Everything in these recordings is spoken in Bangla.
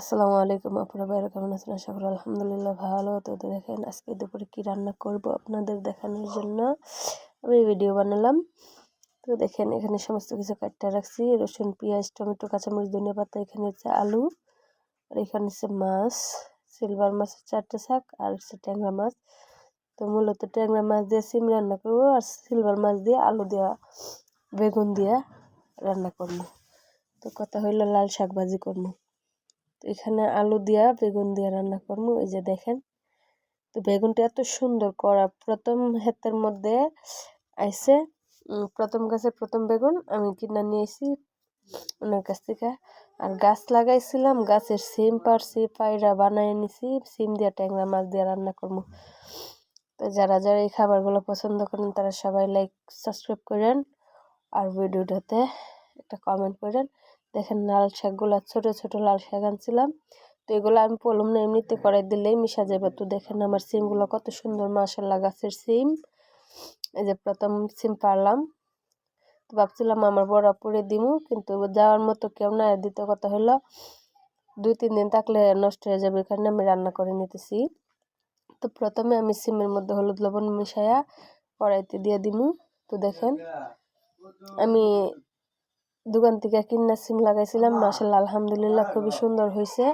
আসসালামু আলাইকুম, আপনারা বাইরে কেমন আছেন? আশা করি আলহামদুলিল্লাহ ভালো। তো দেখেন আজকে দুপুরে কি রান্না করব আপনাদের দেখানোর জন্য। আমি ভিডিও বানালাম। তো দেখেন এখানে সমস্ত কিছু কাটটা রাখছি। রসুন, পেঁয়াজ, টমেটো, কাঁচামরিচ, ধনিয়া পাতা, এখানে হচ্ছে আলু, আর এখানে হচ্ছে মাছ সিলভার মাছের চারটে শাক, আর হচ্ছে ট্যাংরা মাছ। তো মূলত ট্যাংরা মাছ দিয়ে সিম রান্না করব, আর সিলভার মাছ দিয়ে আলু দেওয়া, বেগুন দিয়ে রান্না করব। তো কথা হইল লাল শাক ভাজি করব। তো এখানে আলু দিয়া বেগুন দিয়া রান্না করব, এই যে দেখেন। তো বেগুনটা এত সুন্দর করা প্রথম হাতের মধ্যে আইসে প্রথম গাছে প্রথম বেগুন আমি কিনা নিয়ে ওনার কাছ থেকে। আর গাছ লাগাইছিলাম, গাছের সিম পারছি পায়রা বানাই নিছি, সিম দিয়া ট্যাংরা মাছ দিয়ে রান্না করব। তো যারা যারা এই খাবারগুলো পছন্দ করেন তারা সবাই লাইক সাবস্ক্রাইব করেন, আর ভিডিওটাতে একটা কমেন্ট করেন। দেখেন লাল শাকগুলো, ছোট ছোট লাল শাক আনছিলাম। তো এগুলো আমি পলম না, এমনিতে করাই দিলেই মিশা যাবে। তো দেখেন আমার সিমগুলো কত সুন্দর মাসাল্লা গাছের সিম। এই যে প্রথম সিম পারলাম। তো ভাবছিলাম আমার বড় পুড়ে দিমু, কিন্তু যাওয়ার মতো কেউ না দ্বিতীয় কথা হলো, দুই, তিন দিন থাকলে নষ্ট হয়ে যাবে, এখানে আমি রান্না করে নিতেছি। তো প্রথমে আমি সিমের মধ্যে হলুদ লবণ মিশাইয়া কড়াইতে দিয়ে দিমু। তো দেখেন, আমি দোকান থেকে কিনা সিম লাগাইছিলাম মাসাল্লাহ আলহামদুলিল্লাহ খুবই সুন্দর হয়েছে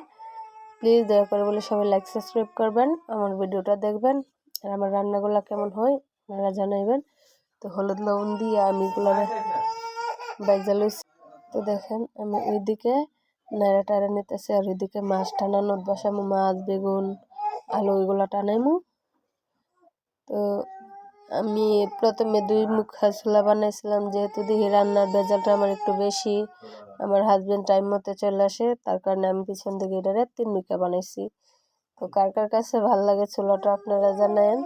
প্লিজ দয়া করে বলে সবাই লাইক সাবস্ক্রাইব করবেন আমার ভিডিওটা দেখবেন আর আমার রান্নাগুলো কেমন হয় আপনারা জানাইবেন। তো হলুদ লবণ দিয়ে আমি এগুলো বাইজা লইছি। তো দেখেন আমি ওইদিকে নাড়া টাড়া নিতেছি আর ওইদিকে মাছ টানানোর বসামো মাছ বেগুন আলু ওইগুলো টানাইমু। তো আমি প্রথমে দুই মুখ ছোলা বানাইছিলাম, যেহেতু দেখি রান্নার ভেজালটা আমার একটু বেশি। আমার হাজব্যান্ড টাইম মতো চলে আসে, তার কারণে আমি পিছন থেকে এটারে তিন মুখা বানাইছি। তো কার কার কাছে ভালো লাগে ছোলাটা আপনারা জানায়েন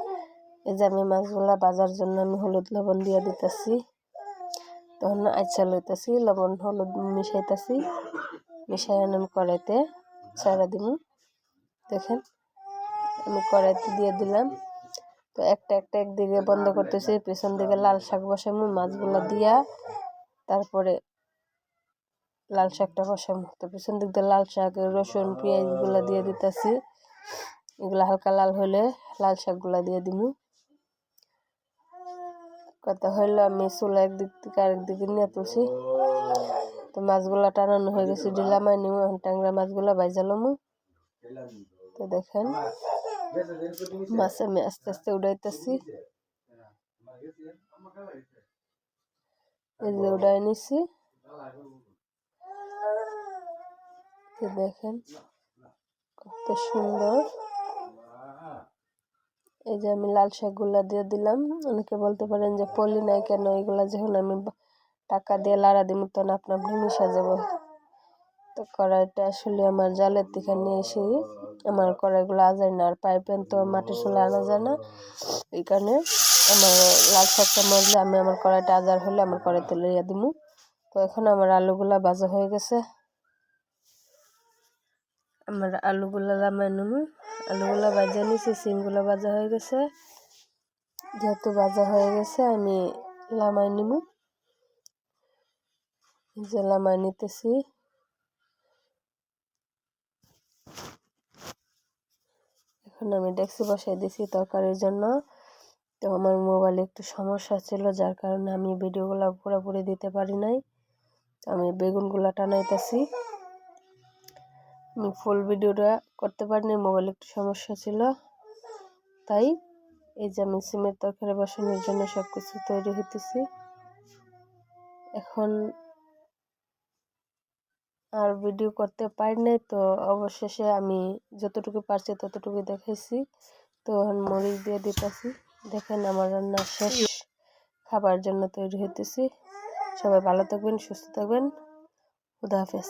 এই যে আমি মাছগুলা বাজার জন্য আমি হলুদ লবণ দিয়ে দিতেছি। তখন আচ্ছা লইতেছি, লবণ হলুদ মিশাইতেছি, মিশাই আমি কড়াইতে ছাড়া দিব দেখেন, আমি কড়াইতে দিয়ে দিলাম। তো একটা একটা একদিকে বন্ধ করতেছি, পেছন দিকে লাল শাক বসামু, মাছগুলো দিয়া তারপরে লাল শাকটা বসামু। তো পেছন দিক দিয়ে লাল শাক, রসুন, পেঁয়াজগুলো দিয়ে দিতেছি। এগুলো হালকা লাল হলে লাল শাকগুলো দিয়ে দিমু। কথা হইল, আমি চুলা একদিক থেকে আরেক দিকে নিয়ে তুলছি। তো মাছগুলা টানানো হয়ে গেছে ডিলামাই নিমু এখন ট্যাংরা মাছগুলো বাইজালামু তো দেখেন মাছ আমি আস্তে আস্তে উড়াইতেছি এই যে উড়াই নিছি দেখেন কত সুন্দর এই যে আমি লাল শাকগুলা দিয়ে দিলাম অনেকে বলতে পারেন যে পলি নাই কেন এগুলা যখন আমি টাকা দিয়ে লাড়া দিব তখন আপনা আপনি মিশা যাব তো কড়াইটা আসলে আমার জালের দিকে নিয়ে এসে আমার কড়াইগুলো আজায় না আর পাইপেন তো মাটির চুলে আনা যায় না। এই কারণে আমার লাল শাকটা মজলে আমি আমার কড়াইটা আজার হলে আমার কড়াইতে লইয়া দিব তো এখন আমার আলুগুলা ভাজা হয়ে গেছে। আমার আলুগুলা লামাই নেব আলুগুলা ভাজা নিছি সিমগুলো ভাজা হয়ে গেছে। যেহেতু ভাজা হয়ে গেছে, আমি লামাই নিব যে লামাই নিতেছি। এখন আমি ডেক্সি বসাই দিছি তরকারির জন্য। তো আমার মোবাইলে একটু সমস্যা ছিল, যার কারণে আমি ভিডিওগুলো পুরোপুরি দিতে পারি নাই। আমি বেগুনগুলো টানাইতেছি। আমি ফুল ভিডিওটা করতে পারিনি, মোবাইলে একটু সমস্যা ছিল। তাই এই যে আমি সিমের তরকারি বসানোর জন্য সব কিছু তৈরি হইতেছি। এখন আর ভিডিও করতে পারি নাই, তো অবশেষে আমি যতটুকু পারছি ততটুকু দেখেছি তো এখন মরিচ দিয়ে দিতেছি। দেখেন আমার রান্না শেষ। খাবার জন্য তৈরি হইতেছি। সবাই ভালো থাকবেন, সুস্থ থাকবেন। খুদা হাফেজ।